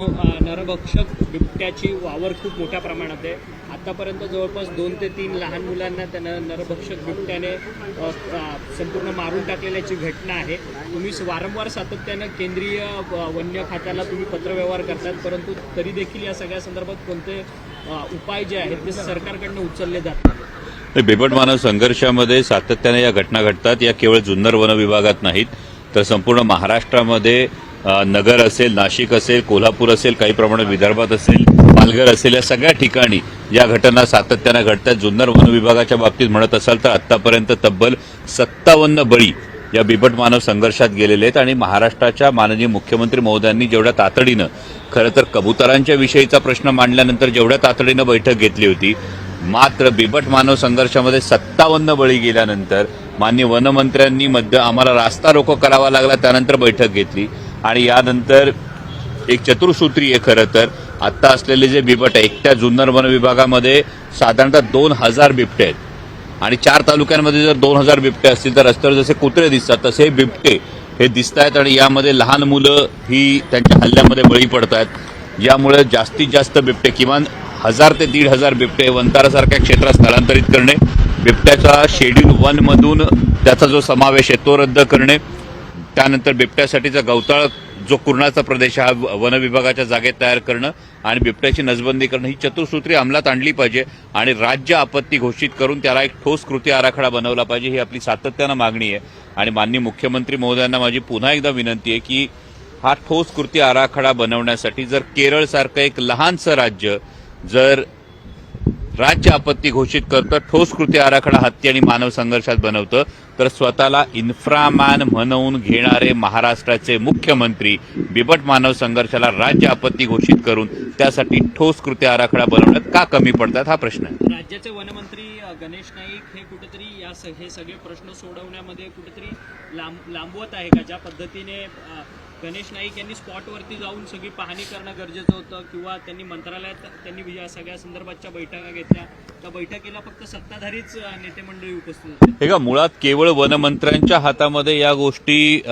नरभक्षक बिबट्याची वावर खूप मोठ्या प्रमाणात आहे. आतापर्यंत जवळपास दोन ते तीन लहान मुलांना त्यानं नरभक्षक बिबट्याने संपूर्ण मारून टाकलेल्याची घटना आहे. तुम्ही वारंवार सातत्यानं केंद्रीय वन्य खात्याला तुम्ही पत्रव्यवहार करतात परंतु तरी देखील या सगळ्या संदर्भात कोणते उपाय जे आहेत ते सरकारकडनं उचलले जातात बिबट मानव संघर्षामध्ये सातत्याने या घटना घडतात. या केवळ जुन्नर वन विभागात नाहीत तर संपूर्ण महाराष्ट्रामध्ये नगर असेल नाशिक असेल कोल्हापूर असेल काही प्रमाणात विदर्भात असेल पालघर असेल या सगळ्या ठिकाणी या घटना सातत्यानं घडतात. जुन्नर वन विभागाच्या बाबतीत म्हणत असाल तर आतापर्यंत तब्बल सत्तावन्न बळी या बिबट मानव संघर्षात गेलेले आहेत आणि महाराष्ट्राच्या माननीय मुख्यमंत्री महोदयांनी जेवढ्या तातडीनं खरं तर कबुतरांच्या विषयीचा प्रश्न मांडल्यानंतर जेवढ्या तातडीनं बैठक घेतली होती मात्र बिबट मानव संघर्षामध्ये सत्तावन्न बळी गेल्यानंतर मान्य वनमंत्र्यांनी मध्य आम्हाला रास्ता रोको करावा लागला त्यानंतर बैठक घेतली. आणि यानंतर एक चतुर्सूत्री आहे खरं तर. आत्ता असलेले जे बिबट आहे एकट्या जुन्नर वन विभागामध्ये साधारणतः दोन हजार बिबटे आहेत. आणि चार तालुक्यांमध्ये जर दोन हजार बिबटे असतील तर रस्त्यावर जसे कुत्रे दिसतात तसे बिबटे हे दिसत आहेत आणि यामध्ये लहान मुलं ही त्यांच्या हल्ल्यामध्ये बळी पडत आहेत यामुळे जास्तीत जास्त बिबटे किमान हजार ते दीड हजार बिबटे वंतारासारख्या क्षेत्रात स्थलांतरित करणे बिबट्याचा शेड्यूल वनमधून त्याचा जो समावेश आहे तो रद्द करणे त्यानंतर बिबट्यासाठीचा गवताळ जो कुर्णाचा प्रदेश हा वन विभागाच्या जागेत तयार करणं आणि बिबट्याची नजबंदी करणं ही चतुर्सूत्री अंमलात आणली पाहिजे आणि राज्य आपत्ती घोषित करून त्याला एक ठोस कृती आराखडा बनवला पाहिजे ही आपली सातत्यानं मागणी आहे. आणि माननीय मुख्यमंत्री महोदयांना माझी पुन्हा एकदा विनंती आहे की हा ठोस कृती आराखडा बनवण्यासाठी जर केरळसारखं एक लहानसं राज्य जर राज्य आपत्ती घोषित करतं ठोस कृती आराखडा हत्ती आणि मानव संघर्षात बनवतं. तर स्वतःला इन्फ्रामॅन म्हणवून घेणारे महाराष्ट्राचे मुख्यमंत्री बिबट मानव संघर्षाला राज्य आपत्ती घोषित करून त्यासाठी ठोस कृती आराखडा बनवण्यात का कमी पडतात हा प्रश्न आहे. राज्याचे वनमंत्री गणेश नाईक हे कुठेतरी या हे सगळे प्रश्न सोडवण्यामध्ये कुठेतरी लांब लांबवत आहे का? ज्या पद्धतीने गणेश नाईक यांनी स्पॉटवरती जाऊन सगळी पाहणी करणं गरजेचं होतं. किंवा त्यांनी मंत्रालयात त्यांनी या सगळ्या संदर्भातच्या बैठका घेतल्या. त्या बैठकीला फक्त सत्ताधारीच नेते मंडळी उपस्थित होते. हे का मुळात केवळ वनमंत्र्यांच्या हातामध्ये या गोष्टी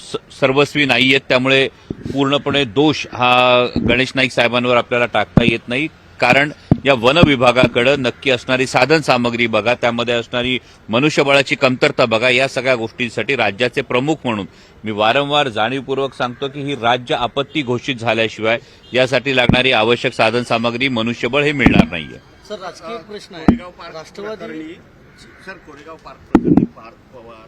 स- सर्वस्वी नाही आहेत. त्यामुळे पूर्णपणे दोष हा गणेश नाईक साहेबांवर आपल्याला टाकता येत नाही. कारण या वन विभागाकडे नक्की असणारी साधन सामग्री बघा त्यामध्ये असणारी मनुष्यबळाची कमतरता बघा या सगळ्या गोष्टींसाठी राज्याचे प्रमुख म्हणून मी वारंवार जाणीवपूर्वक सांगतो की ही राज्य आपत्ती घोषित झाल्याशिवाय यासाठी लागणारी आवश्यक साधन सामग्री मनुष्यबळ हे मिळणार नाहीये. सर राजकीय प्रश्न आहे. राष्ट्रवादी सर कोरेगाव पार्क प्रकरणी पार्थ पवार